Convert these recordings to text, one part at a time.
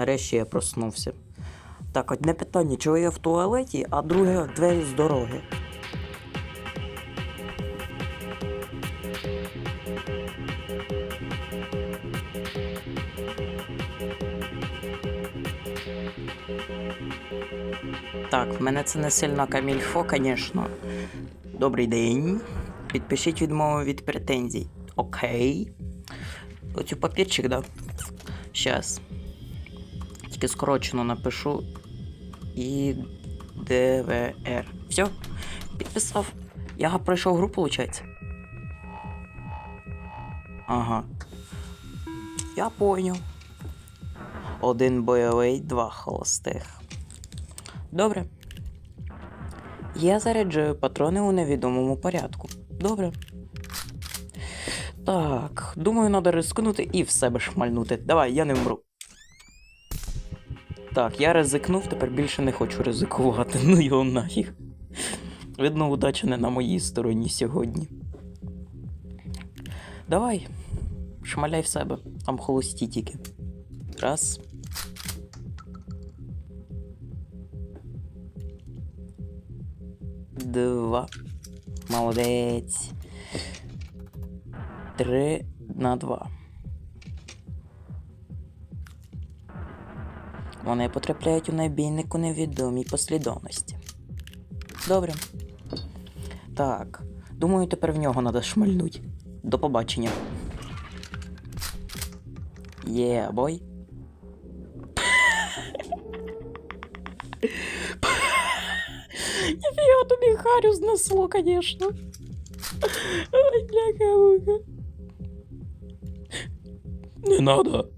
нарешті я проснувся. Так, одне питання, чого я в туалеті, а друге двері з дороги. Так, в мене це не сильно камільфо, звісно. Добрий день. Підпишіть відмову від претензій. Окей. Оцю папірчик, да? Щас. Тільки скорочено напишу. І ДВР. Все. Підписав. Я пройшов гру, виходить. Ага. Я поняв. Один бойовий, два холостих. Добре. Я заряджаю патрони у невідомому порядку. Добре. Так, думаю, треба ризикнути і в себе шмальнути. Давай, я не вмру. Так, я ризикнув, тепер більше не хочу ризикувати. Ну його нафіг. Видно, удача не на моїй стороні сьогодні. Давай, шмаляй в себе, там холості тільки. Раз. Два. Молодець. Три на два. Вони потрапляють у набійник невідомій послідовності. Добре. Так. Думаю, тепер в нього треба шмальнуть. До побачення. Є, бой. Ніфіга тобі Харю знесло, конечно. Ой, бляха муха. Не надо.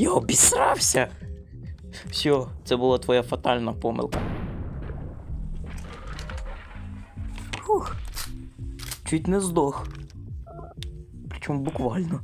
Я обісрався. Все, це була твоя фатальна помилка. Фух. Чуть не здох. Причому буквально.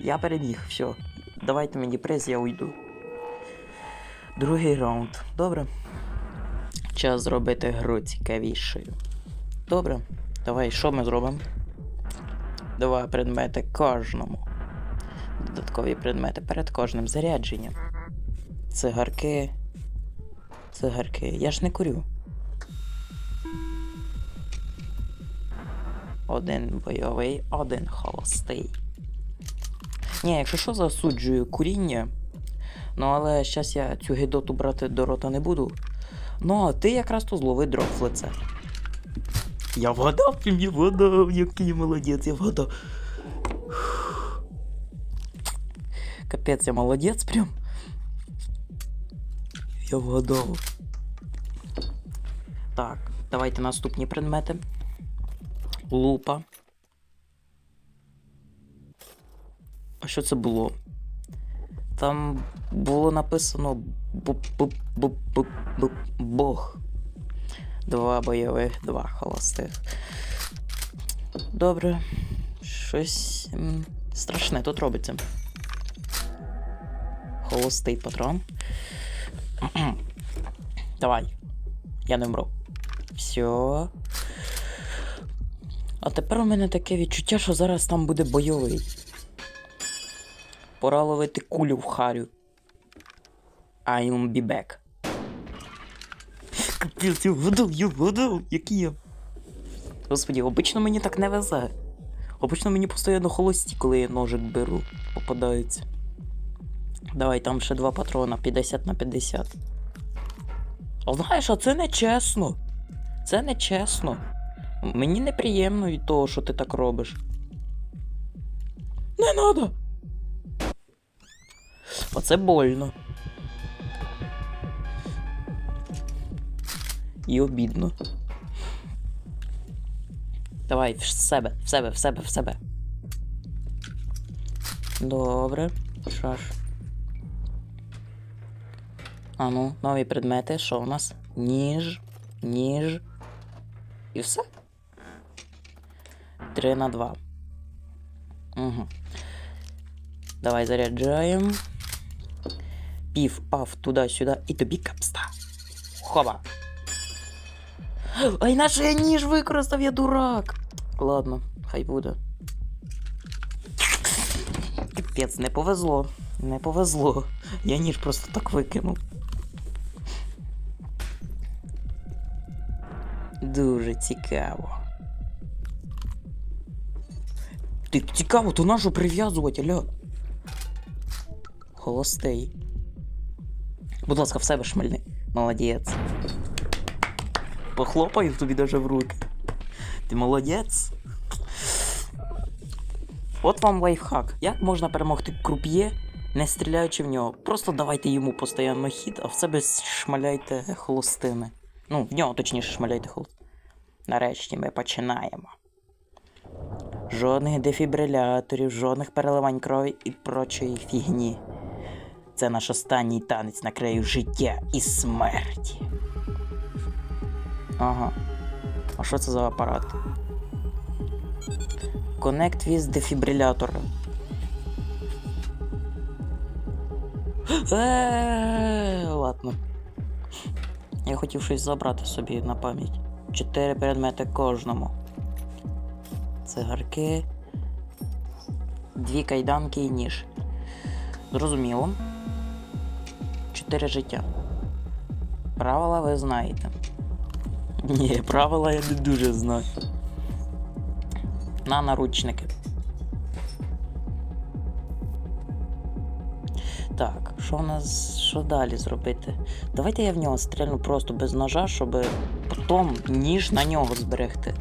Я переміг, все. Давайте мені приз, я уйду. Другий раунд. Добре. Час зробити гру цікавішою. Добре. Давай, що ми зробимо? Два предмети кожному. Додаткові предмети перед кожним зарядженням. Цигарки. Цигарки. Я ж не курю. Один бойовий, один холостий. Ні, якщо що, засуджую куріння. Ну, але зараз я цю гидоту брати до рота не буду. Ну, а ти якраз то зловий дроп в лице. Я вгадав, я вгадав, який молодець, я вгадав. Капець, я молодець прям. Я вгадав. Так, давайте наступні предмети. Лупа. А що це було? Там було написано Бог. Два бойових, два холостих. Добре. Щось страшне тут робиться. Холостий патрон. Давай. Я не вмру. Все. А тепер у мене таке відчуття, що зараз там буде бойовий. Пора ловити кулю в харю. I'm be back. Капець, я вгадав, я вгадав, який я. Господі, обично мені так не везе. Обично мені постійно холості, коли я ножик беру, попадаються. Давай, там ще два патрона, 50 на 50. А знаєш, а це не чесно. Це не чесно. Мені неприємно від того, що ти так робиш. Не надо. Оце больно. І обідно. Давай, в себе, в себе, в себе, в себе. Добре. Ж. А ну, нові предмети. Що у нас? Ніж, ніж. І все. 3 на 2. Угу. Давай заряджаємо. Пів, пав, туди-сюди. І тобі капста. Хоба. Ай, наш я ніж використав, я дурак. Ладно, хай буде. Капець, не повезло. Не повезло. Я ніж просто так викинув. Дуже цікаво. Ти цікаво, то нашу прив'язувати, аля. Холостей. Будь ласка, в себе шмальни. Молодець. Похлопаю тобі даже в руки. Ти молодець. От вам лайфхак. Як можна перемогти круп'є, не стріляючи в нього? Просто давайте йому постійно хід, а в себе шмаляйте холостими. Ну, в нього точніше шмаляйте холостими. Нарешті ми починаємо. Жодних дефібриляторів, жодних переливань крові і прочої фігні. Це наш останній танець на краю життя і смерті. Ага. А що це за апарат? Connect with дефібрилятор. Ладно. Я хотів щось забрати собі на пам'ять. Чотири предмети кожному. Цигарки. Дві кайданки і ніж. Зрозуміло. 4 життя. Правила ви знаєте. Ні, правила я не дуже знаю. На наручники. Що нас. Що далі зробити? Давайте я в нього стрільну просто без ножа, щоб потім ніж на нього зберегти.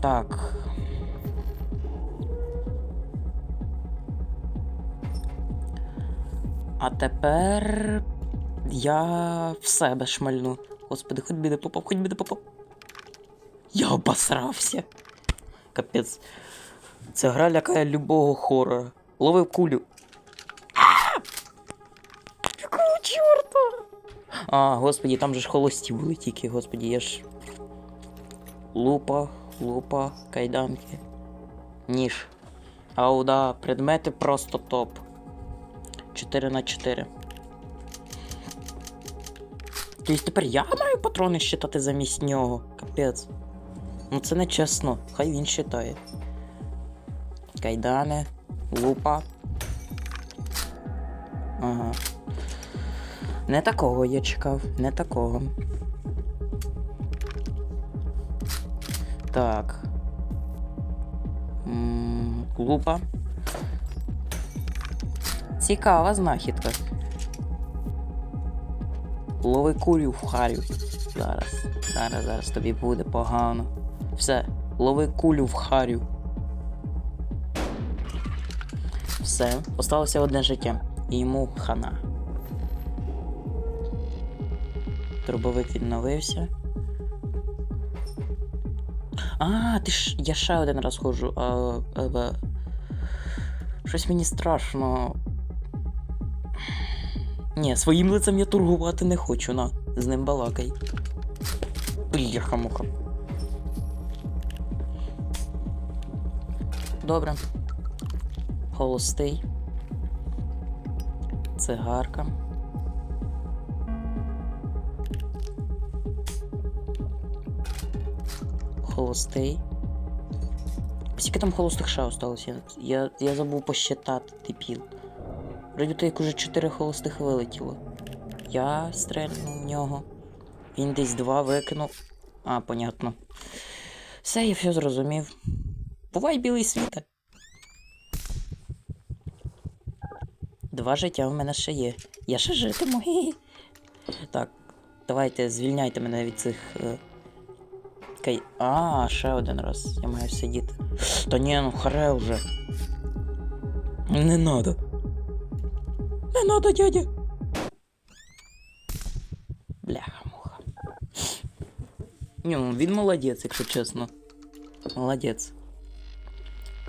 Так. А тепер я в себе шмальну. Господи, хоч би не попав, хоч би не попав. Я обосрався. Капець. Ця гра лякає любого хорора. Ловив кулю. А, господі, там же ж холості були тільки, господі, я ж. Лупа, лупа, кайданки. Ніж. Ау, да, предмети просто топ. 4 на 4. Тобто тепер я маю патрони щитати замість нього. Капець. Ну це не чесно. Хай він считає. Кайдани, лупа. Ага. Не такого я чекав, не такого. Так. Лупа. Цікава знахідка. Лови кулю в харю. Зараз, зараз, зараз тобі буде погано. Все, лови кулю в харю. Все, осталося одне життя. І йому хана. Дробовик відновився. А, ти ж. Я ще один раз ходжу. А, а, а, щось мені страшно. Ні, своїм лицем я торгувати не хочу, на. З ним балакай. Бляха-муха. Добре. Холостий. Цигарка. Холостий. Скільки там холостих ще осталось? Я, я, я забув посчитати, типіл. Вроді то як уже 4 холостих вилетіло. Я стрельнув в нього. Він десь два викинув. А, понятно. Все, я все зрозумів. Бувай білий світе. Два життя в мене ще є. Я ще житиму. Хі-хі. Так, давайте звільняйте мене від цих. Кай... А, ще один раз. Я маю сидіти. Та ні, ну харе вже. Не надо. Не надо, дядя. Бляха-муха. Ні, ну він молодець, якщо чесно. Молодець.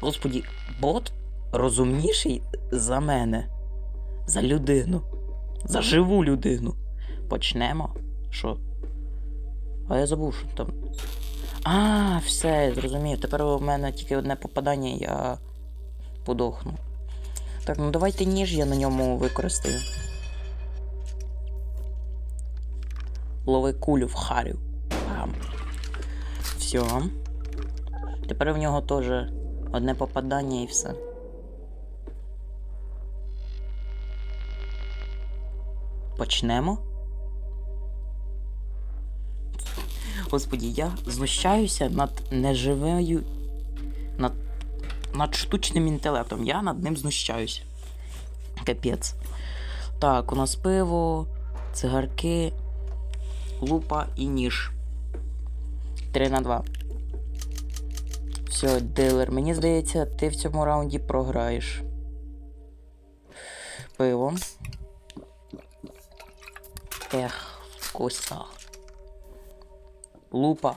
Господі, бот розумніший за мене. За людину. За живу людину. Почнемо. Що? А я забув, що там. А, все, я зрозумів. Тепер у мене тільки одне попадання, я подохну. Так, ну давайте ніж я на ньому використаю. Лови кулю в харю. Все. Тепер в нього теж одне попадання і все. Почнемо. Господі, я знущаюся над неживою. Над, над штучним інтелектом. Я над ним знущаюся. Капець. Так, у нас пиво, цигарки, лупа і ніж. 3 на 2. Все, дилер, мені здається, ти в цьому раунді програєш. Пиво. Ех, вкусно. Лупа.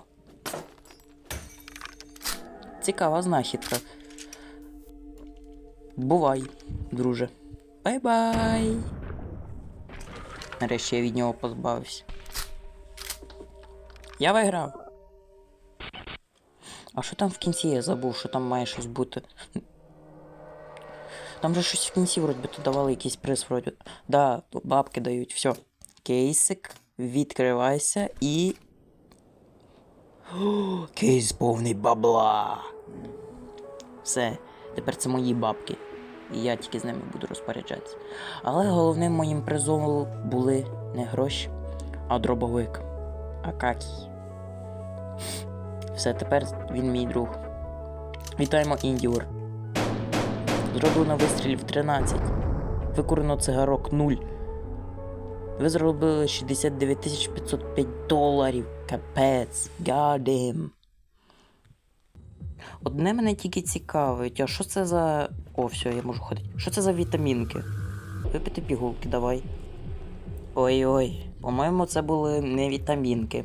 Цікава знахідка. Бувай, друже. Бай-бай. Нарешті я від нього позбавився. Я виграв. А що там в кінці? Я забув, що там має щось бути. Там же щось в кінці, вроді би, давали якийсь приз, вроді. Да, бабки дають. Все. Кейсик. Відкривайся і. Кейс повний бабла. Все. Тепер це мої бабки. І я тільки з ними буду розпоряджатися. Але головним моїм призом були не гроші, а дробовик. Акакій. Все, тепер він мій друг. Вітаємо Індіор. Зроблено вистрілів 13. Викурено цигарок 0. Ви зробили 69 505 доларів. Капець. Гадим. Одне мене тільки цікавить, а що це за. О, все, я можу ходити. Що це за вітамінки? Випити пігулки, давай. Ой-ой, по-моєму, це були не вітамінки.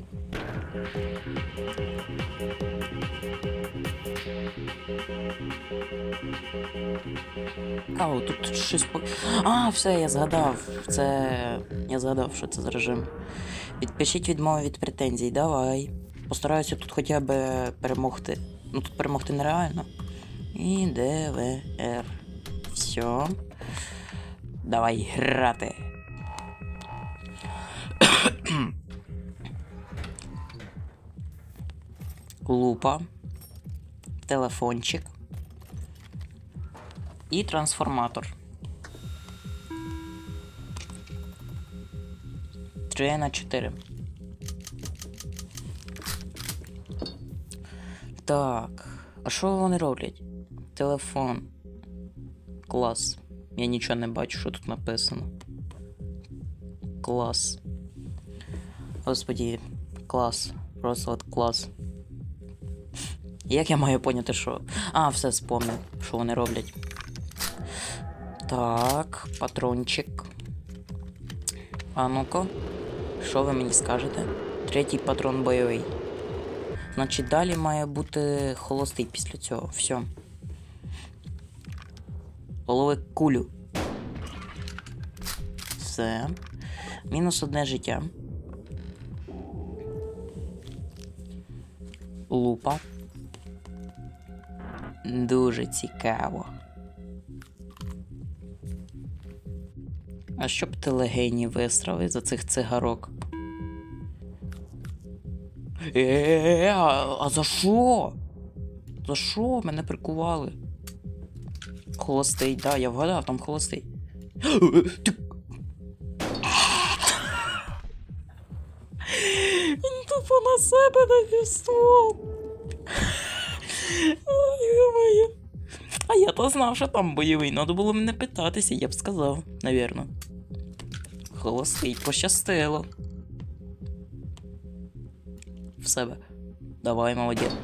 А, тут щось. А, все, я згадав. Це. Я згадав, що це за режим. Підпишіть відмову від претензій, давай. Постараюся тут хоча б перемогти. Ну тут перемогти нереально. І ДВР. Все. Давай грати. Лупа. Телефончик. І трансформатор. 3 на 4. Так. А що вони роблять? Телефон. Клас. Я нічого не бачу, що тут написано. Клас. Господі, клас. Просто от клас. Як я маю поняти, що. А, все спомнив, що вони роблять. Так, патрончик. А ну-ка, що ви мені скажете? Третій патрон бойовий. Значить, далі має бути холостий після цього. Все. Лови кулю. Все. Мінус одне життя. Лупа. Дуже цікаво. А щоб ти легені вистрали за цих цигарок? Е, а, а за що? За що? Мене прикували? Холостий, да, я вгадав, там холостий. Ти- Він тупо на себе навів ствол. А я то знав, що там бойовий. Надо було мене питатися, я б сказав, навірно. Холостий, пощастило. В себе. Давай, молодець.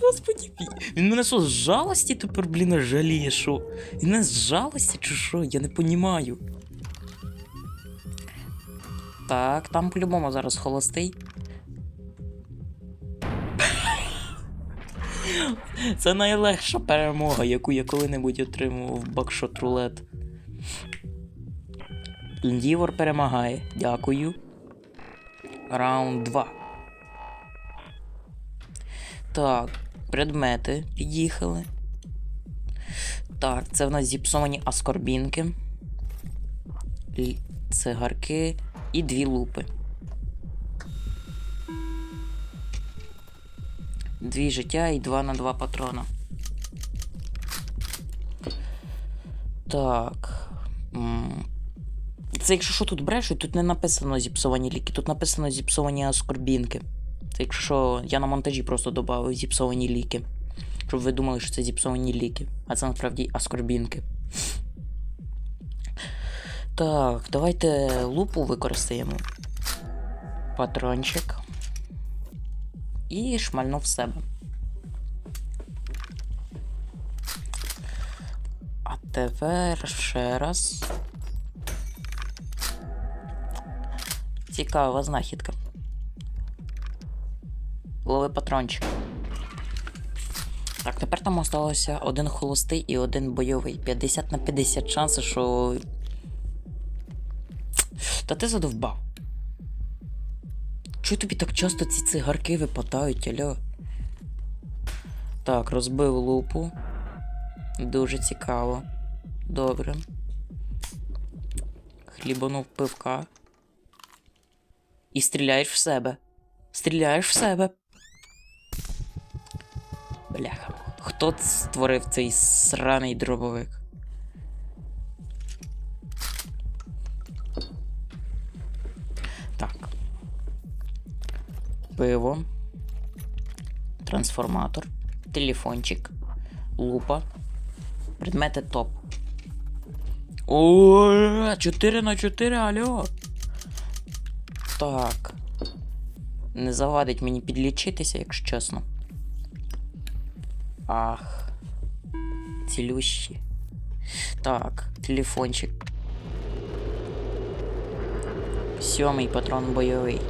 Господи, він- мене що, з жалості тепер, блін, жаліє, що? Він мене з жалості чи що? Я не понімаю. Так, там по-любому зараз холостий. Це найлегша перемога, яку я коли-небудь отримував в бакшот рулет. Індівор перемагає. Дякую. Раунд 2. Так, предмети під'їхали. Так, це в нас зіпсовані аскорбінки. Цигарки і дві лупи. Дві життя і два на два патрона. Так. Це якщо що тут брешуть, тут не написано зіпсовані ліки, тут написано зіпсовані аскорбінки. Це якщо що, я на монтажі просто додав зіпсовані ліки. Щоб ви думали, що це зіпсовані ліки. А це насправді аскорбінки. Так, давайте лупу використаємо. Патрончик. І шмальнув в себе. А тепер ще раз. Цікава знахідка. Лови патрончик. Так, тепер там осталося один холостий і один бойовий. 50 на 50 шанси, що. Та ти задовбав. Чого тобі так часто ці цигарки випадають, альо? Так, розбив лупу. Дуже цікаво. Добре. Хлібанув пивка. І стріляєш в себе. Стріляєш в себе. Бляха. Хто створив цей сраний дробовик? Так. Пиво. Трансформатор. Телефончик. Лупа. Предмети топ. О, 4 на 4, алло. Так. Не завадить мені підлічитися, якщо чесно. Ах. Цілющі. Так, телефончик. Сьомий патрон бойовий.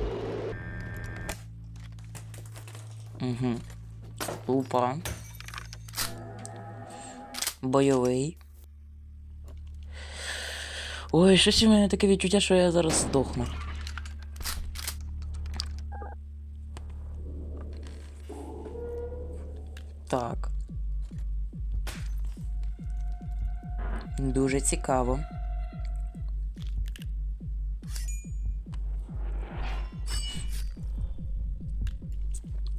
Угу. Лупа. Бойовий. Ой, щось у мене таке відчуття, що я зараз здохну. Дуже цікаво.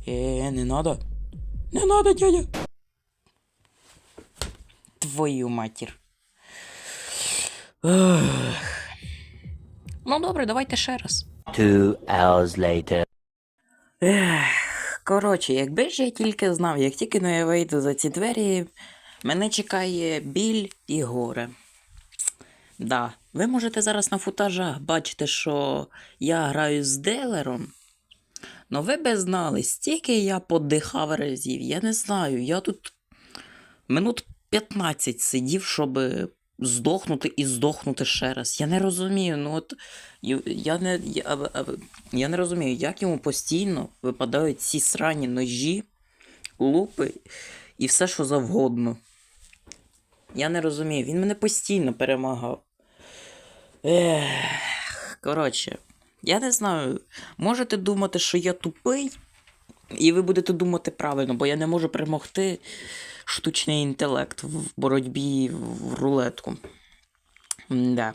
Е, не надо. Не надо, дядя. Твою матір. Ох. Ну добре, давайте ще раз. Two hours later. Ех, коротше, якби ж я тільки знав, як тільки но я вийду за ці двері, мене чекає біль і горе. Да, ви можете зараз на футажах бачити, що я граю з Делером. Но ви би знали, стільки я подихав разів, я не знаю, я тут минут 15 сидів, щоб здохнути і здохнути ще раз. Я не розумію, ну от я не, я, я не розумію, як йому постійно випадають ці срані ножі, лупи і все, що завгодно. Я не розумію, він мене постійно перемагав. Ех, коротше, я не знаю. Можете думати, що я тупий, і ви будете думати правильно, бо я не можу перемогти штучний інтелект в боротьбі в рулетку. Да.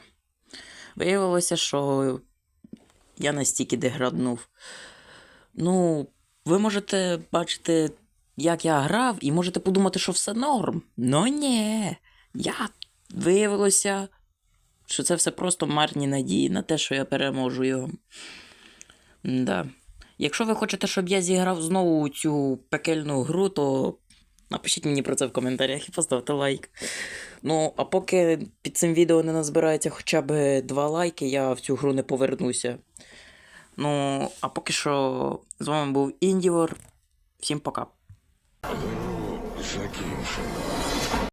Виявилося, що я настільки деграднув. Ну, ви можете бачити, як я грав, і можете подумати, що все норм. Ну ні. Я виявилося, що це все просто марні надії на те, що я переможу його. Да. Якщо ви хочете, щоб я зіграв знову цю пекельну гру, то напишіть мені про це в коментарях і поставте лайк. Ну, а поки під цим відео не назбирається хоча б два лайки, я в цю гру не повернуся. Ну, а поки що з вами був Індівор. Всім пока. Закінчено.